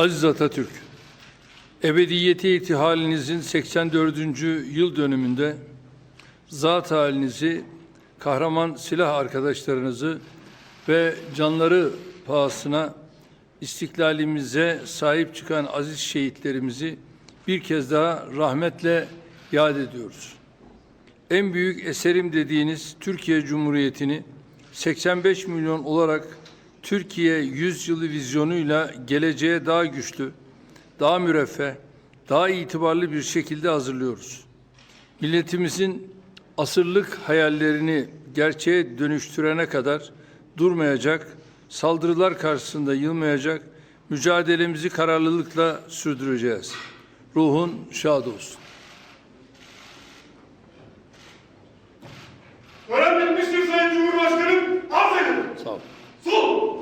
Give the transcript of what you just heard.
Aziz Atatürk, ebediyete irtihalinizin 84. yıl dönümünde zat halinizi, kahraman silah arkadaşlarınızı ve canları pahasına istiklalimize sahip çıkan aziz şehitlerimizi bir kez daha rahmetle yad ediyoruz. En büyük eserim dediğiniz Türkiye Cumhuriyeti'ni 85 milyon olarak Türkiye 100 yılı vizyonuyla geleceğe daha güçlü, daha müreffeh, daha itibarlı bir şekilde hazırlıyoruz. Milletimizin asırlık hayallerini gerçeğe dönüştürene kadar durmayacak, saldırılar karşısında yılmayacak, mücadelemizi kararlılıkla sürdüreceğiz. Ruhun şad olsun. Tören bitmiştir Sayın Cumhurbaşkanım. Ederim. Sağ olun. Sol.